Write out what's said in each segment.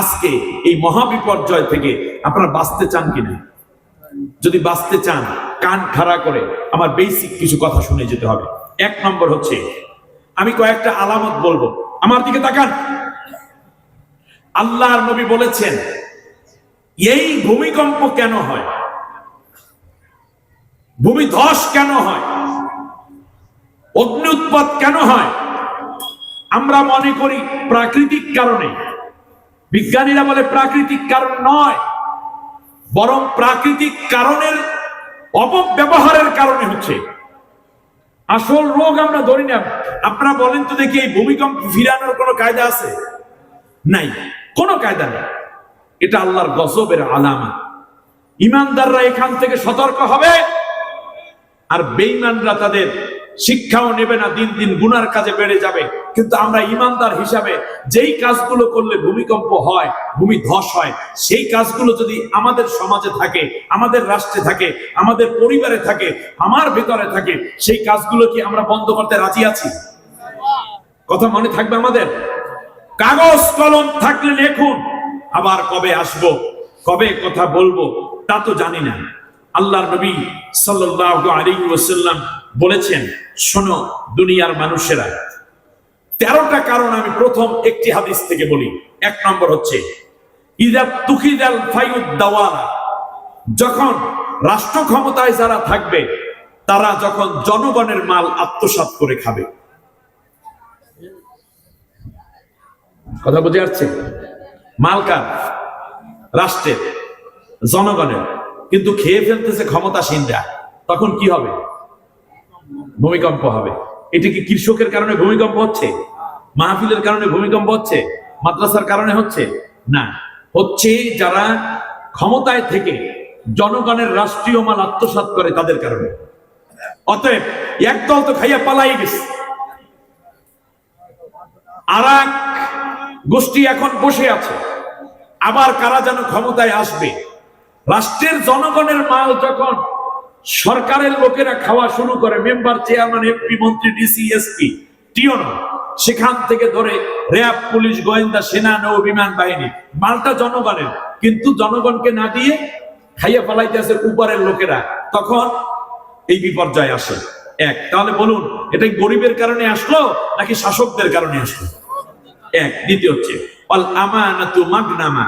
আজকে এই মহাবিপর্যয় থেকে আপনারা বাঁচতে চান কিনা? যদি বাঁচতে চান, কান খাড়া করে আমার বেসিক কিছু কথা শুনে যেতে হবে। এক নম্বর হচ্ছে, আমি কয়েকটা আলামত বলব। আমার দিকে তাকান। আল্লাহর নবী বলেছেন, এই ভূমিকম্প কেন হয়? ভূমি ধস কেন হয়? অগ্নি উৎপাত কেন হয়? আমরা মনে করি প্রাকৃতিক কারণে। বিজ্ঞানীরা বলে প্রাকৃতিক কারণ নয়, বরং প্রাকৃতিক কারণের অপব্যবহারের কারণে হচ্ছে। আসল রোগ আমরা ধরি না। আপনারা বলেন তো দেখি এই ভূমিকম্প ফিরানোর কোনো কায়দা আছে? নাই, কোনো কায়দা নেই। এটা আল্লাহর গজবের আলামা ইমানদাররা এখান থেকে সতর্ক হবে, আর বেঈমানরা তাদের শিক্ষাও নেবে না, দিন দিন গুনার কাজে বেড়ে যাবে। কিন্তু আমরা ইমানদার হিসাবে যেই কাজগুলো করলে ভূমিকম্প হয়, ভূমি ধস হয়, সেই কাজগুলো যদি আমাদের সমাজে থাকে, আমাদের রাষ্ট্রে থাকে, আমাদের পরিবারে থাকে, আমার ভিতরে থাকে, সেই কাজগুলো কি আমরা বন্ধ করতে রাজি আছি? কথা মনে থাকবে আমাদের? কাগজ, কলম থাকলে লেখুন। আবার কবে আসব, কবে কথা বলব, তা তো জানি না। আল্লাহর নবী ওয়াসাল্লাম বলেছেন, শোনো দুনিয়ার মানুষেরা, তেরোটা কারণ আমি প্রথম একটি হাদিস থেকে বলি। এক নম্বর হচ্ছে যখন রাষ্ট্র ক্ষমতায় যারা থাকবে, তারা যখন জনগণের মাল আত্মসাৎ করে খাবে। কথা বুঝে আসছে? মালকার রাষ্ট্রের, জনগণের। কিন্তু খেয়ে ফেলতেছে ক্ষমতাসীনরা, তখন কি হবে? ভূমিকম্প হবে। এটা কি কৃষকের কারণে ভূমিকম্প হচ্ছে? মাহফিলের কারণে ভূমিকম্প হচ্ছে? মাদ্রাসার কারণে হচ্ছে? না। হচ্ছে যারা ক্ষমতায় থেকে জনগণের রাষ্ট্রীয় মাল আত্মসাৎ করে তাদের কারণে। অতএব একদল তো খাইয়া পালাই গেছে। আর গোষ্ঠী এখন বসে আছে। আবার কারা যেন ক্ষমতায় আসবে? রাষ্ট্রের জনগণের মাল যখন সরকারের লোকেরা খাওয়া শুরু করে, মেম্বার চেয়ারম্যান এমপি মন্ত্রী ডিসি এসপি টিওন সেখান থেকে ধরে র্যাব, পুলিশ, গোয়েন্দা, সেনা নৌ বিমান বাহিনী, মালটা জনগণের। কিন্তু জনগণকে না দিয়ে খাইয়া ফেলাইতেছে উপরের লোকেরা। তখন এই বিপর্যয় আসে। এক, তাহলে বলুন, এটা গরিবের কারণে আসলো নাকি শাসকদের কারণে আসলো? এক, দ্বিতীয় হচ্ছে অল আমানাতু মাগনামা।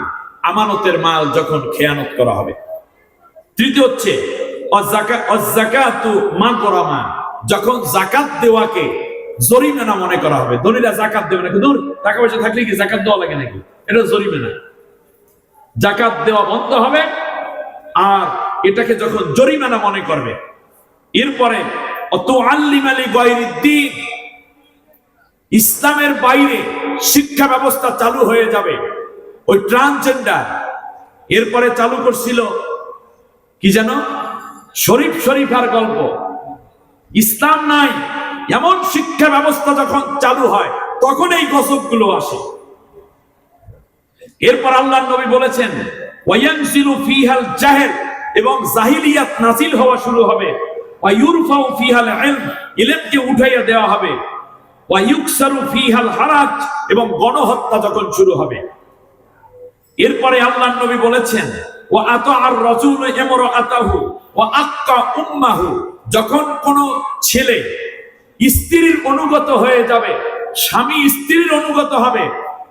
আমানতের মাল যখন খেয়ানত করা হবে। তৃতীয় হচ্ছে যখন জাকাত দেওয়াকে জরিমানা মনে করা হবে। ধনীরা জাকাত দেবে নাকি দূর টাকা পয়সা থাকলে কি জাকাত দেওয়া লাগে নাকি? এটা জরিমানা। জাকাত দেওয়া বন্ধ হবে, আর এটাকে যখন জরিমানা মনে করবে, এরপরে ইসলামের বাইরে শিক্ষা ব্যবস্থা চালু হয়ে যাবে। ওই ট্রান্সজেন্ডার এরপরে চালু করছিল কি যেন শরীফ শরীফার গল্প। ইসলাম নাই, এমন শিক্ষা ব্যবস্থা যখন চালু হয়, তখন এই গসবগুলো আসে। এরপর আল্লাহ নবী বলেছেন ফিহাল এবং জাহিলিয়াত নাজিল হওয়া শুরু হবে। ফিহাল উঠাইয়া দেওয়া হবে। ফিহাল হারাজ এবং গণহত্যা যখন শুরু হবে। এরপরে আল্লাহ নবী বলেছেন ও আত আর রসুল এমর আতাহু ও আক্কা উম্মাহু। যখন কোন ছেলে স্ত্রীর অনুগত হয়ে যাবে, স্বামী স্ত্রীর অনুগত হবে,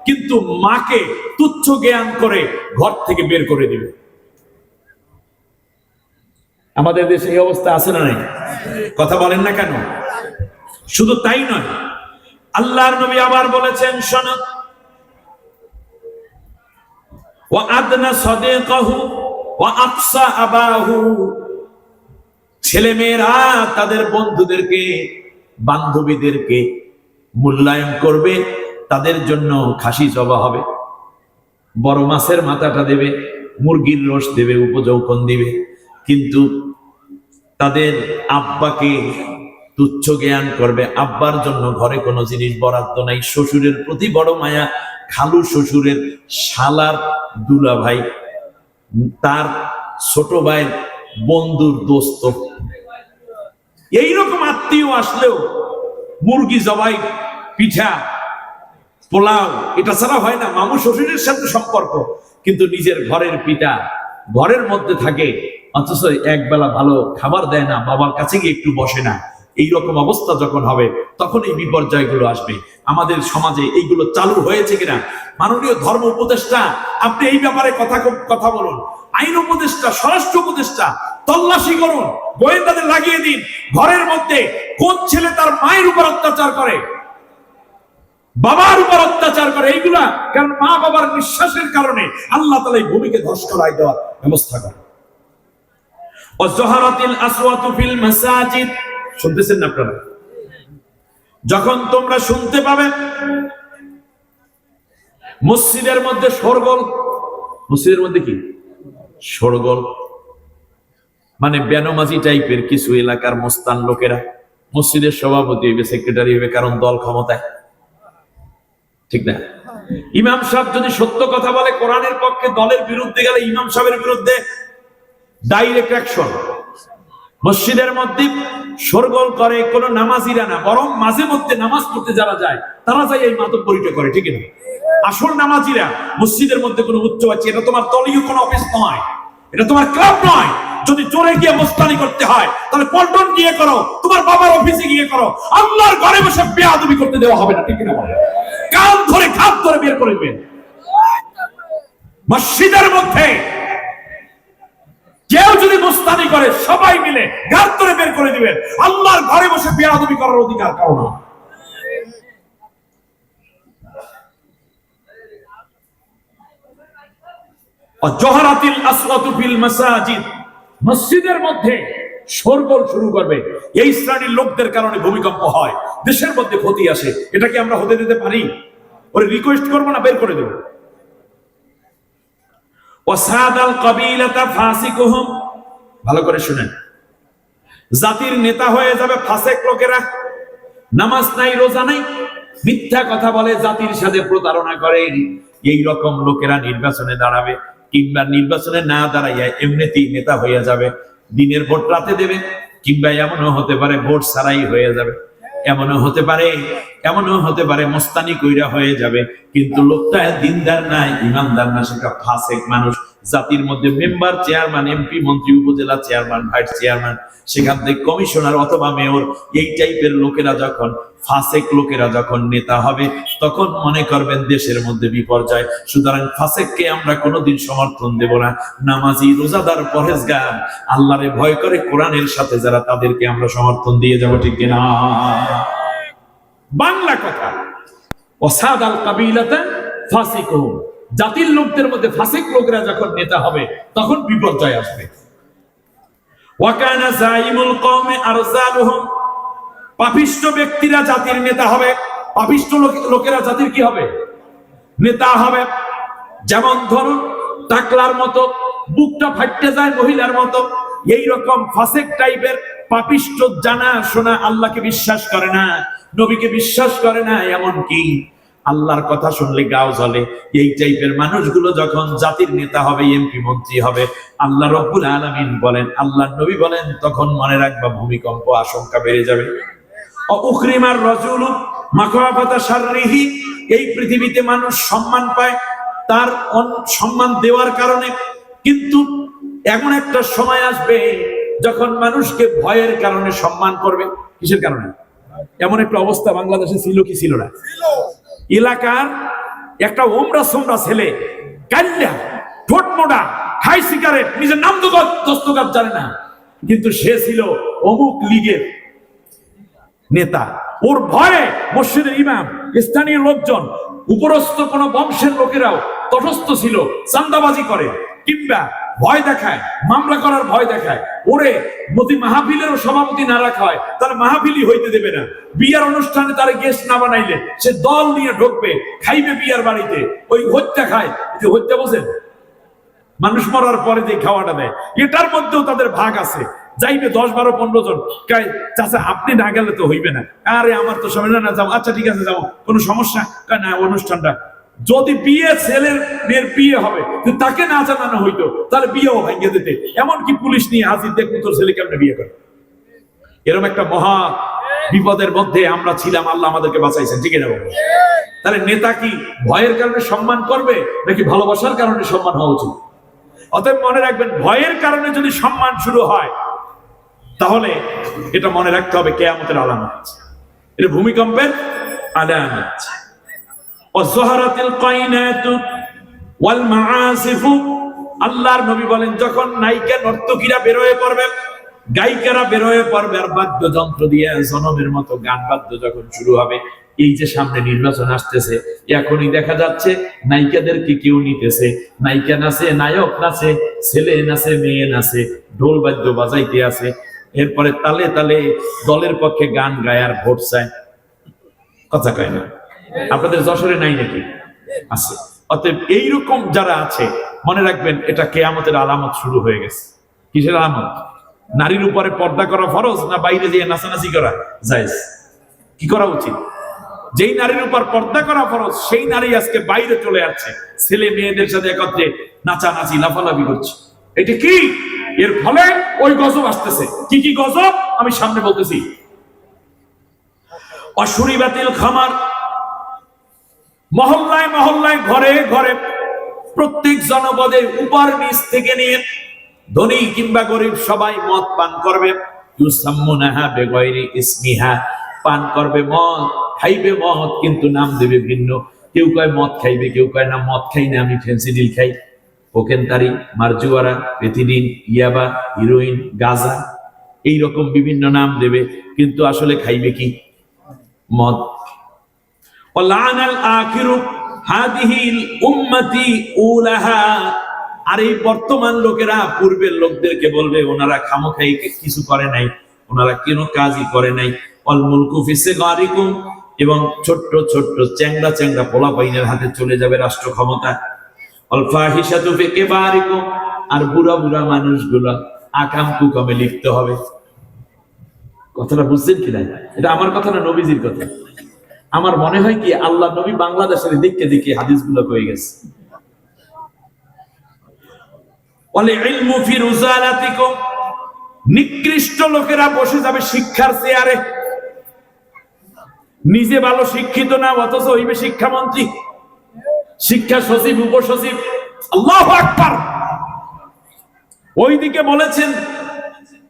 কিন্তু মাকে তুচ্ছ জ্ঞান করে ঘর থেকে বের করে দিবে। আমাদের দেশে এই অবস্থা আছে না নাই? কথা বলেন না কেন? শুধু তাই নয়, আল্লাহর নবী আবার বলেছেন ও আদনা তাদের বন্ধুদেরকে, বান্ধবীদেরকে মূল্যায়ন করবে, তাদের জন্য খাসি জবা হবে, বড় মাছের মাথাটা দেবে, মুরগির রস দেবে উপযৌকন দেবে। কিন্তু তাদের আব্বাকে তুচ্ছ জ্ঞান করবে, আব্বার জন্য ঘরে কোনো জিনিস বরাদ্দ নাই, শ্বশুরের প্রতি বড় মায়া খালু শ্বশুরের শালার দুলা ভাই তার ছোট ভাইয়ের বন্ধুর দোস্ত। এইরকম আত্মীয় আসলেও মুরগি জবাই, পিঠা, পোলাও, এটা ছাড়া হয় না। মামু শ্বশুরের সাথে সম্পর্ক, কিন্তু নিজের ঘরের পিতা ঘরের মধ্যে থাকে, অথচ একবেলা ভালো খাবার দেয় না, বাবার কাছে গিয়ে একটু বসে না। এই রকম অবস্থা যখন হবে, তখন এই বিপর্যয়গুলো আসবে। আমাদের সমাজে এইগুলো চালু হয়েছে কিনা? মাননীয় ধর্ম উপদেষ্টা, আপনি এই ব্যাপারে কথা কথা বলুন। আইন উপদেষ্টা, স্বরাষ্ট্র উপদেষ্টা, তল্লাশি করুন, গোয়েন্দাদের লাগিয়ে দিন। ঘরের মধ্যে কোন ছেলে তার মায়ের উপর অত্যাচার করে? বাবার উপর অত্যাচার করে, এইগুলা কারণ মা বাবার বিশ্বাসের কারণে আল্লাহ তালা এই ভূমিকে ধ্বস করাই দেওয়ার ব্যবস্থা করে অজহারাতিল আসওয়াতু ফিল মাসাজিদ শুনতেছেন না আপনারা? যখন তোমরা শুনতে পাবে, মসজিদের মধ্যে সরগোল মসজিদের মধ্যে কি? সরগোল মানে বেনমাজি টাইপের কিছু এলাকার মোস্তান লোকেরা মসজিদের সভাপতি হইবে সেক্রেটারি হইবে, কারণ দল ক্ষমতায়। ঠিক না? ইমাম সাহেব যদি সত্য কথা বলে, কোরআনের পক্ষে দলের বিরুদ্ধে গেলে ইমাম সাহেবের বিরুদ্ধে ডাইরেক্ট অ্যাকশন মসজিদের মধ্যে সরগোল করে, কোনো নামাজিরা না, বরং মাঝে মধ্যে নামাজ পড়তে যারা যায়, তারা যায় এই মাতব পরিচয় করে, ঠিক না আসল নামাজিরা মসজিদের মধ্যে কোনো উচ্চ আছে, এটা তোমার দলীয় কোনো অফিস নয়, এটা তোমার ক্লাব নয়। যদি জোরে গিয়ে মোস্তানি করতে হয়, তাহলে পল্টন গিয়ে করো, তোমার বাবার অফিসে গিয়ে করো, আল্লাহর ঘরে বসে বেয়াদবি করতে দেওয়া হবে না, ঠিক না? কান ধরে খাপ ধরে বের করে মসজিদের মধ্যে কেউ যদি মুস্তানি করে, সবাই মিলে গার বের করে দিবেন। আল্লাহর ঘরে বসে বেয়াদবি করার অধিকার কারও না। জহরাতিল ফিল মাসাজিদ। মসজিদের মধ্যে শোরগোল শুরু করবে। এই শ্রেণির লোকদের কারণে ভূমিকম্প হয়। দেশের মধ্যে ক্ষতি আসে। এটা কি আমরা হতে দিতে পারি? ওরে রিকোয়েস্ট করব না, বের করে দেবো। ভালো করে শুনেন। জাতির নেতা হয়ে যাবে ফাসেক লোকেরা। নামাজ নাই, রোজা নাই। মিথ্যা কথা বলে জাতির সাথে প্রতারণা করে। এই রকম লোকেরা নির্বাচনে দাঁড়াবে কিংবা নির্বাচনে না দাঁড়াইয়া এমনিতেই নেতা হয়ে যাবে। দিনের ভোট রাতে দেবে কিংবা এমনও হতে পারে ভোট ছাড়াই হয়ে যাবে। এমনও হতে পারে, এমনও হতে পারে মস্তানি কইরা হয়ে যাবে, কিন্তু লোকটা দিনদার না ইমানদার না, সেটা ফাসেক মানুষ। জাতির মধ্যে মেম্বার, চেয়ারম্যান, এমপি, মন্ত্রী, উপজেলা চেয়ারম্যান, ভাইস চেয়ারম্যান, সেখান থেকে কমিশনার অথবা মেয়র, এই টাইপের লোকেরা যখন, ফাসেক লোকেরা যখন নেতা হবে, তখন মনে করবেন দেশের মধ্যে বিপর্যয়। সুতরাং ফাসেককে আমরা কোনোদিন সমর্থন দেব না। নামাজি, রোজাদার পরেজগার আল্লাহরে ভয় করে কোরআনের সাথে যারা তাদেরকে আমরা সমর্থন দিয়ে যাব, ঠিক কিনা? বাংলা কথা। ওসাদ আল কাবিলাতে ফাসিক জাতির লোকদের মধ্যে ফাসিক লোকরা যখন নেতা হবে, তখন বিপর্যয় আসবে। ওয়াকানা জাইমুল কওমে আরজালুহুম পাপিষ্ট ব্যক্তিরা জাতির নেতা হবে, পাপিষ্ট লোকেরা জাতির কি হবে? নেতা হবে। যেমন ধরুন, টাকলার মতো, বুকটা ফাটতে যায় মহিলার মতো এই রকম ফাসেক টাইপের পাপিষ্ট জানা শোনা আল্লাহকে বিশ্বাস করে না, নবীকে বিশ্বাস করে না এমন কি আল্লাহর কথা শুনলে গাও জ্বলে। এই টাইপের মানুষগুলো যখন জাতির নেতা হবে এমপি মন্ত্রী হবে, আল্লাহ রব্বুল আলামিন বলেন আল্লাহ নবী বলেন, তখন মনে রাখবা ভূমিকম্প আশঙ্কা বেড়ে যাবে। রজুল এই পৃথিবীতে মানুষ সম্মান পায়, তার সম্মান দেওয়ার কারণে। কিন্তু এমন একটা সময় আসবে যখন মানুষকে ভয়ের কারণে সম্মান করবে। কিসের কারণে? এমন একটা অবস্থা বাংলাদেশে ছিল কি ছিল না? এলাকার একটা ওমরা সোমরা ছেলে কাল্লা ঠোঁট মোটা হাই সিগারেট, নিজের নাম তো দস্তকার জানে না। কিন্তু সে ছিল অমুক লীগের নেতা। ওর ভয়ে মসজিদের ইমাম, স্থানীয় লোকজন, উপরস্থ কোন বংশের লোকেরাও তটস্থ ছিল চান্দাবাজি করে, কিংবা ভয় দেখায়, মামলা করার ভয় দেখায়। ওরে যদি মাহফিলেরও সভাপতি না রাখা হয় তাহলে মাহফিলই হইতে দেবে না। বিয়ার অনুষ্ঠানে তার গেস্ট না বানাইলে সে দল নিয়ে ঢুকবে, খাইবে বিয়ার বাড়িতে, ওই হত্যা খায়। হত্যা বোঝেন মানুষ মরার পরে যে খাওয়াটা দেয়, এটার মধ্যেও তাদের ভাগ আছে। যাইবে দশ, বারো, পনেরো জন চাচা, আপনি না গেলে তো হইবে না। আরে, আমার তো সময় না, যাও। আচ্ছা ঠিক আছে, যাও, কোনো সমস্যা? না অনুষ্ঠানটা যদি বিয়ে ছেলের মেয়ের বিয়ে হবে তাকে না জানানো হইতো তাহলে বিয়েও ভেঙে দিতে। এমনকি পুলিশ নিয়ে হাজির দেখব তোর ছেলে কেমনে বিয়ে করে। এরকম একটা মহা বিপদের মধ্যে আমরা ছিলাম, আল্লাহ আমাদেরকে বাঁচাইছেন, ঠিক আছে তাহলে নেতা কি ভয়ের কারণে সম্মান করবে, নাকি ভালোবাসার কারণে সম্মান হওয়া উচিত? অতএব মনে রাখবেন, ভয়ের কারণে যদি সম্মান শুরু হয়, তাহলে এটা মনে রাখতে হবে, কেয়ামতের আলামত। এটা ভূমিকম্পের আলামত। অজহারাতিল কাইনাতু ওয়াল আল্লাহর নবী বলেন, যখন নায়িকা নর্তকীরা বের হয়ে পড়বে, গায়িকারা বের হয়ে পড়বে, আর বাদ্যযন্ত্র দিয়ে জনমের মতো গান বাদ্য যখন শুরু হবে, এই যে সামনে নির্বাচন আসতেছে, এখনই দেখা যাচ্ছে নায়িকাদেরকে কেউ নিতেছে। নায়িকা নাচে, নায়ক নাচে, ছেলে নাচে, মেয়ে নাচে, ঢোল বাদ্য বাজাইতে আছে। এরপরে তালে তালে দলের পক্ষে গান গায় আর ভোট চায়। কথা কয় না। আপনাদের যশোরে নাই নাকি? আছে। অতএব এইরকম যারা আছে, মনে রাখবেন, এটা কেয়ামতের আলামত শুরু হয়ে গেছে। কিসের আলামত? নারীর উপরে পর্দা করা ফরজ না বাইরে দিয়ে নাচানাচি করা জায়েজ? কি করা উচিত? যেই নারীর উপর পর্দা করা ফরজ, সেই নারী আজকে বাইরে চলে আসছে। ছেলে মেয়েদের সাথে একত্রে নাচানাচি, লাফালাফি করছে। এটা কি? এর ফলে ওই গজব আসতেছে। কি কি গজব? আমি সামনে বলতেছি। অসুরি বাতিল খামার মহল্লায় মহল্লায়, ঘরে ঘরে প্রত্যেক জনপদে উপর নিচ থেকে নিয়ে ধনী কিংবা গরিব সবাই মদ পান করবে। পান করবে মদ, খাইবে মদ, কিন্তু নাম দেবে ভিন্ন। কেউ কয় মদ খাইবে, কেউ কয় না, মদ খাই না, আমি ফেন্সিডিল খাই। ওকেনতারি মারজুয়ারা পেথিডিন ইয়াবা, হিরোইন, গাজা এই রকম বিভিন্ন নাম দেবে, কিন্তু আসলে খাইবে কি? মদ। আর এই বর্তমান লোকেরা, পূর্বের লোকদেরকে বলবে, ওনারা খামোখাই কিছু করে নাই, ওনারা কেন কাজই করে নাই? এবং ছোট্ট ছোট্ট চ্যাংড়া চ্যাংড়া পোলা হাতে চলে যাবে রাষ্ট্র ক্ষমতা। অল্ফা হিসাবে কেবারিকুম, আর বুড়া বুড়া মানুষগুলা আকাম কুকামে লিপ্ত হবে। কথাটা বুঝছেন কিনা এটা আমার কথা না, নবীজির কথা। আমার মনে হয় কি, আল্লাহ নবী বাংলাদেশের দেখতে দেখে হাদিসগুলো হয়ে গেছে। বলে ইলমু ফি রুজালাতিকুম, নিকৃষ্ট লোকেরা বসে যাবে শিক্ষার চেয়ারে। নিজে ভালো শিক্ষিত না, অথচ হইবে শিক্ষামন্ত্রী, শিক্ষা সচিব, উপসচিব। আল্লাহ আকবার। ওইদিকে বলেছেন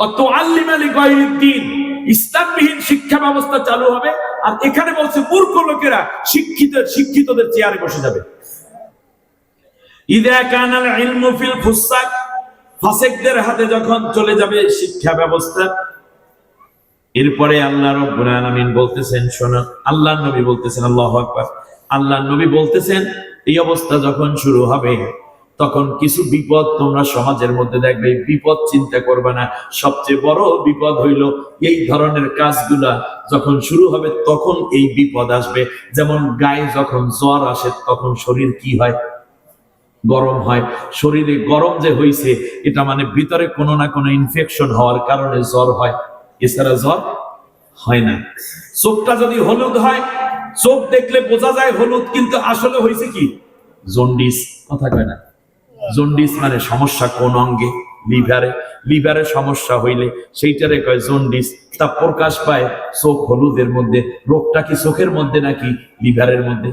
অত আল্লিম আলী গয়রুদ্দিন ইসলামবিহীন শিক্ষা ব্যবস্থা চালু হবে, আর এখানে বলছে মূর্খ লোকেরা শিক্ষিত শিক্ষিতদের চেয়ারে বসে যাবে। হাতে যখন চলে যাবে শিক্ষা ব্যবস্থা, এরপরে আল্লাহ বলতেছেন, শোনো, আল্লাহর নবী বলতেছেন, আল্লাহু আল্লাহর নবী বলতেছেন, এই অবস্থা যখন শুরু হবে তখন কিছু বিপদ তোমরা সমাজের মধ্যে দেখবে বিপদ চিন্তা করবে না। সবচেয়ে বড় বিপদ হইল এই ধরনের কাজগুলা যখন শুরু হবে, তখন এই বিপদ আসবে। যেমন গায়ে যখন জ্বর আসে, তখন শরীর কি হয়? গরম হয়। শরীরে গরম যে হইছে, এটা মানে ভিতরে কোনো না কোনো ইনফেকশন হওয়ার কারণে জ্বর হয়। এছাড়া জ্বর হয় না। চোখটা যদি হলুদ হয়, চোখ দেখলে বোঝা যায় হলুদ, কিন্তু আসলে হয়েছে কি? জন্ডিস। কথা কয় না। জন্ডিস মানে সমস্যা কোন অঙ্গে? লিভারে। লিভারে সমস্যা হইলে সেইটারে কয় জন্ডিস। তা প্রকাশ পায় চোখ হলুদের মধ্যে। রোগটা কি চোখের মধ্যে নাকি লিভারের মধ্যে?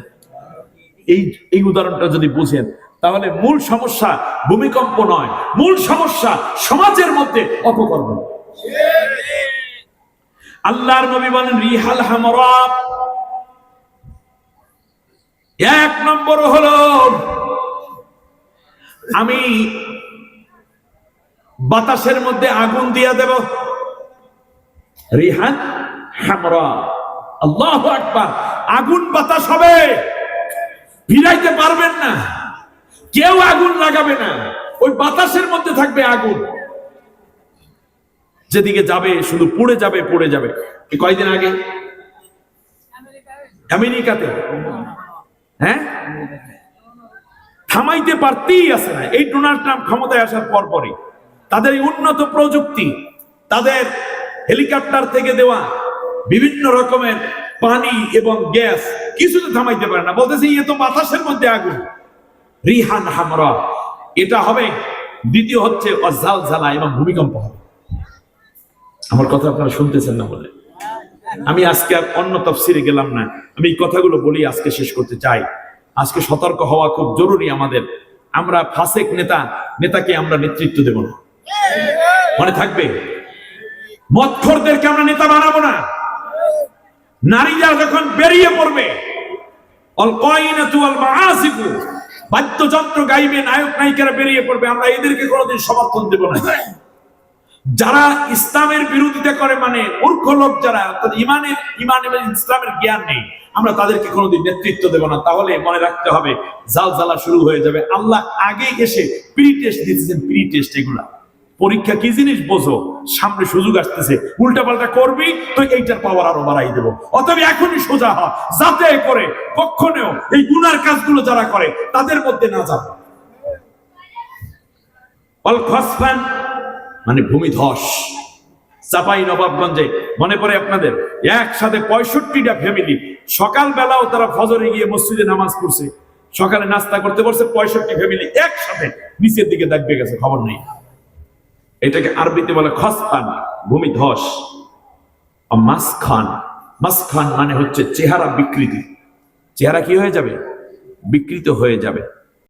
এই এই উদাহরণটা যদি বুঝেন, তাহলে মূল সমস্যা ভূমিকম্প নয়। মূল সমস্যা সমাজের মধ্যে অপকর্ম। আল্লাহর নবী বলেন, রিহাল হামরাব। এক নম্বর হলো আমি বাতাসের মধ্যে আগুন দিয়া দেব। রিহান হামরা। আল্লাহ আকবার। আগুন বাতাস হবে। ভিড়াইতে পারবেন না। কেউ আগুন লাগাবে না। ওই বাতাসের মধ্যে থাকবে আগুন। যেদিকে যাবে, শুধু পুড়ে যাবে পুড়ে যাবে। কয়দিন আগে? আমেরিকাতে। হ্যাঁ? থামাইতে পারতেই আছে না। এই ডোনাল্ড ট্রাম্প ক্ষমতায় আসার পর পরই। তাদের এই উন্নত প্রযুক্তি, তাদের হেলিকপ্টার থেকে দেওয়া বিভিন্ন রকমের পানি এবং গ্যাস কিছুতে থামাইতে পারে না। বলতেছে ইয়ে তো বাতাসের মধ্যে আগুন। রিহান হামরা, এটা হবে, দ্বিতীয় হচ্ছে অজাল ঝালা এবং ভূমিকম্প হবে। আমার কথা আপনারা শুনতেছেন না বলে আমি আজকে আর অন্য তফসিরে গেলাম না। আমি এই কথাগুলো বলি, আজকে শেষ করতে চাই। আজকে সতর্ক হওয়া খুব জরুরি আমাদের। আমরা ফাসেক নেতা, নেতাকে আমরা নেতৃত্ব দেব না। মনে থাকবে? মৎখরদেরকে আমরা নেতা বানাবো না। নারীরা যখন বেরিয়ে পড়বে বাদ্যযন্ত্র গাইবে নায়ক নায়িকারা বেরিয়ে পড়বে, আমরা এদেরকে কোনোদিন সমর্থন দেব না। যারা ইসলামের বিরোধিতা করে মানে মূর্খ লোক যারা ইমানের, ইমান এবং ইসলামের জ্ঞান নেই। আমরা তাদেরকে কোনোদিন নেতৃত্ব দেব না। তাহলে মনে রাখতে হবে জাল জ্বালা শুরু হয়ে যাবে। আল্লাহ আগে এসে প্রি টেস্ট দিতেছেন প্রি টেস্ট এগুলা। পরীক্ষা কি জিনিস বোঝো? সামনে সুযোগ আসতেছে। উল্টা পাল্টা করবি, তো এইটার পাওয়ার আরও বাড়াই দেবো। অতএব এখনই সোজা হ। যাতে করে কখনো এই গুনার কাজগুলো যারা করে, তাদের মধ্যে না যাবে অল খসফান মানে ভূমিধস চাপাই নবাবগঞ্জে, মনে পড়ে আপনাদের? একসাথে পঁয়ষট্টিটা ফ্যামিলি সকালবেলাও তারা ফজরে গিয়ে মসজিদে নামাজ পড়ছে। সকালে নাস্তা করতে বসছে পঁয়ষট্টি ফ্যামিলি একসাথে নিচের দিকে দেখবে গেছে, খবর নেই। এটাকে আরবিতে বলে খসফান ভূমিধস মাসখান। মাসখান মানে হচ্ছে চেহারা বিকৃতি। চেহারা কি হয়ে যাবে? বিকৃত হয়ে যাবে।